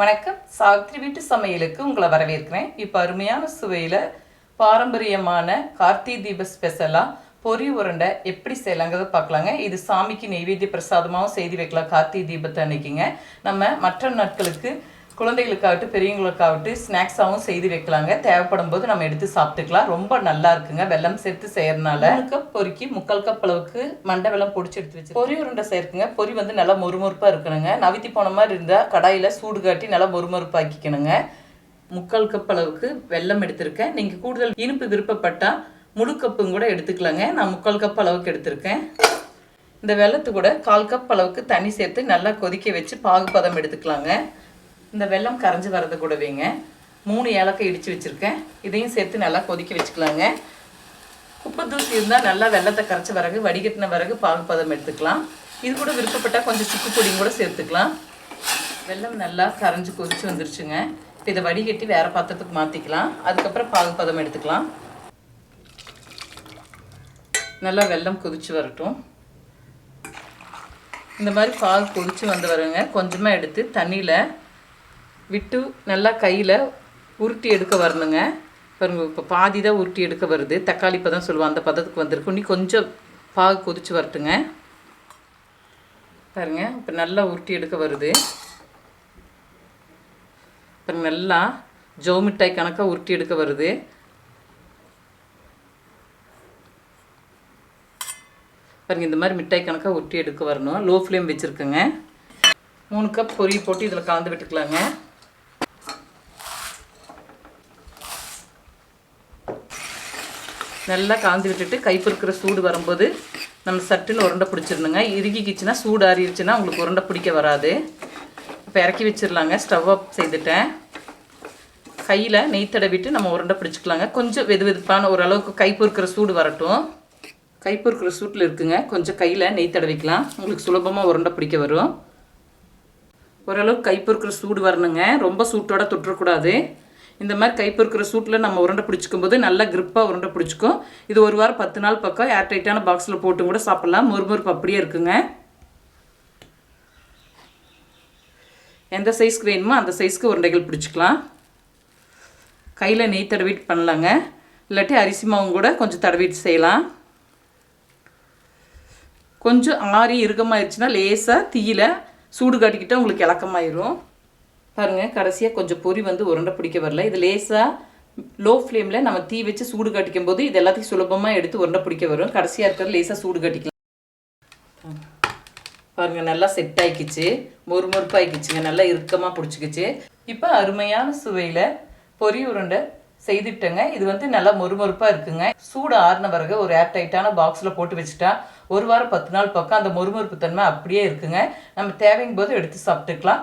வணக்கம். சாவித்ரி வீட்டு சமையலுக்கு உங்களை வரவேற்கிறேன். இப்போ அருமையான சுவையில் பாரம்பரியமான கார்த்திகை தீப ஸ்பெஷலாக பொறி உருண்டை எப்படி செய்யலாங்கிறத பார்க்கலாங்க. இது சாமிக்கு நெய்வேத்திய பிரசாதமாகவும் செய்து வைக்கலாம். கார்த்திகை தீபத்தை அன்னைக்குங்க. நம்ம மற்ற நாட்களுக்கு குழந்தைகளுக்காகட்டும் பெரியவங்களுக்காகட்டும் ஸ்நாக்ஸாகவும் செய்து வைக்கலாங்க. தேவைப்படும் போது நம்ம எடுத்து சாப்பிட்டுக்கலாம். ரொம்ப நல்லா இருக்குங்க. வெல்லம் சேர்த்து செய்யறதுனால. கப் பொரிக்கு முக்கால் கப் அளவுக்கு மண்டை வெல்லம் பொடிச்சு எடுத்து வச்சு பொரி உருண்டை சேர்க்குங்க. பொரி வந்து நல்லா மொறுமொறுப்பாக இருக்கணுங்க. நவித்தி போன மாதிரி இருந்தால் கடாயில் சூடு காட்டி நல்லா மொறுமொறுப்பாக்கிக்கணுங்க முக்கால் கப் அளவுக்கு வெல்லம் எடுத்திருக்கேன். நீங்கள் கூடுதல் இனிப்பு விருப்பப்பட்டால் முழு கப்பும் கூட எடுத்துக்கலாங்க. நான் முக்கால் கப் அளவுக்கு எடுத்திருக்கேன். இந்த வெள்ளத்து கூட கால் கப் அளவுக்கு தண்ணி சேர்த்து நல்லா கொதிக்க வச்சு பாகுபதம் எடுத்துக்கலாங்க. இந்த வெல்லம் கரைஞ்சி வர்றது கூடவேங்க. மூணு ஏலக்காய் இடித்து வச்சுருக்கேன். இதையும் சேர்த்து நல்லா கொதிக்க வச்சுக்கலாங்க. குப்பை தூசி இருந்தால் நல்லா வெள்ளத்தை கரைச்ச பிறகு வடிகட்டின பிறகு பால் பாகுபதம் எடுத்துக்கலாம். இது கூட விருப்பப்பட்டால் கொஞ்சம் சுக்கு பொடியும் கூட சேர்த்துக்கலாம். வெல்லம் நல்லா கரைஞ்சி கொதிச்சு வந்துருச்சுங்க. இப்போ இதை வடிகட்டி வேறு பாத்திரத்துக்கு மாற்றிக்கலாம் அதுக்கப்புறம் பாகுபதம் எடுத்துக்கலாம். நல்லா வெல்லம் கொதிச்சு வரட்டும். இந்த மாதிரி பால் கொதிச்சு வந்து வருங்க. கொஞ்சமாக எடுத்து தண்ணியில் விட்டு நல்லா கையில் உருட்டி எடுக்க வரணுங்க. பாருங்க இப்போ பாதி தான் உருட்டி எடுக்க வருது. தக்காளி பதம் சொல்லுவோம் அந்த பதத்துக்கு வந்திருக்கும் இன்னி கொஞ்சம் பாகு கொதிச்சு வரட்டுங்க. பாருங்க இப்போ நல்லா உருட்டி எடுக்க வருது. பாருங்க நல்லா ஜோ மிட்டாய் கணக்காக உருட்டி எடுக்க வருது. பாருங்க இந்த மாதிரி மிட்டாய் கணக்காக உருட்டி எடுக்க வரணும். லோ ஃப்ளேம் வச்சுருக்கேங்க. மூணு கப் பொரிய போட்டு இதில் கலந்து விட்டுக்கலாங்க. நல்லா காந்து விட்டுட்டு கைப்பொறுக்கிற சூடு வரும்போது நம்ம சட்டுன்னு உருண்டை பிடிச்சிருந்துங்க இறுகிக்கிச்சுன்னா சூடு ஆறிடுச்சுன்னா உங்களுக்கு உருண்டை பிடிக்க வராது. இப்போ இறக்கி வச்சிடலாங்க. Stove off செய்துட்டேன். கையில் நெய் தடவிட்டு நம்ம உருண்டை பிடிச்சிக்கலாங்க. கொஞ்சம் வெது வெதுப்பான ஓரளவுக்கு கை பொறுக்கிற சூடு வரட்டும். கை இருக்கிற சூட்டில் இருக்குங்க. கொஞ்சம் கையில் நெய் தடவிக்கலாம். உங்களுக்கு சுலபமாக உருண்டை பிடிக்க வரும். ஓரளவுக்கு கை பொறுக்கிற சூடு வரணுங்க. ரொம்ப சூட்டோட தொட்டுறக்கூடாது. இந்த மாதிரி கை பொறுக்கிற சூட்டில் நம்ம உருண்டை பிடிச்சிக்கும் போது நல்லா கிரிப்பாக உருண்டை பிடிச்சிக்கும். இது ஒரு வாரம் பத்து நாள் பக்கம் ஏர் டைட்டான பாக்ஸில் போட்டு கூட சாப்பிட்லாம். முறுமுறுப்பு அப்படியே இருக்குங்க. எந்த சைஸ்க்கு வேணுமோ அந்த சைஸ்க்கு உருண்டைகள் பிடிச்சிக்கலாம். கையில் நெய் தடவிட்டு பண்ணலாங்க. இல்லாட்டி அரிசி மாவும் கூட கொஞ்சம் தடவிட்டு செய்யலாம். கொஞ்சம் ஆறி இறுக்கமாயிருச்சுன்னா லேசாக தீயில சூடு காட்டிக்கிட்டால் உங்களுக்கு இலக்கமாயிரும். பாருங்கள் கடைசியாக கொஞ்சம் பொரி வந்து உருண்டை பிடிக்க வரல. இது லேசாக லோ ஃப்ளேமில் நம்ம தீ வச்சு சூடு கட்டிக்கும் போது இது எல்லாத்தையும் சுலபமாக எடுத்து உருண்டை பிடிக்க வரும். கடைசியாக இருக்கிற லேசாக சூடு கட்டிக்கலாம். பாருங்க நல்லா செட் ஆகிக்கிச்சு மொறு நல்லா இறுக்கமாக பிடிச்சிக்கிச்சு. இப்போ அருமையான சுவையில் பொரி உருண்டை செய்துட்டேங்க. இது வந்து நல்லா மொறுமொறுப்பாக இருக்குங்க. சூடு ஆறின பிறகு ஒரு ஏர் டைட்டான பாக்ஸில் போட்டு வச்சுட்டா ஒரு வாரம் பத்து நாள் பக்கம் அந்த மொறுமொறுப்பு தன்மை அப்படியே இருக்குங்க. நம்ம தேவைங்கும் போது எடுத்து சாப்பிட்டுக்கலாம்.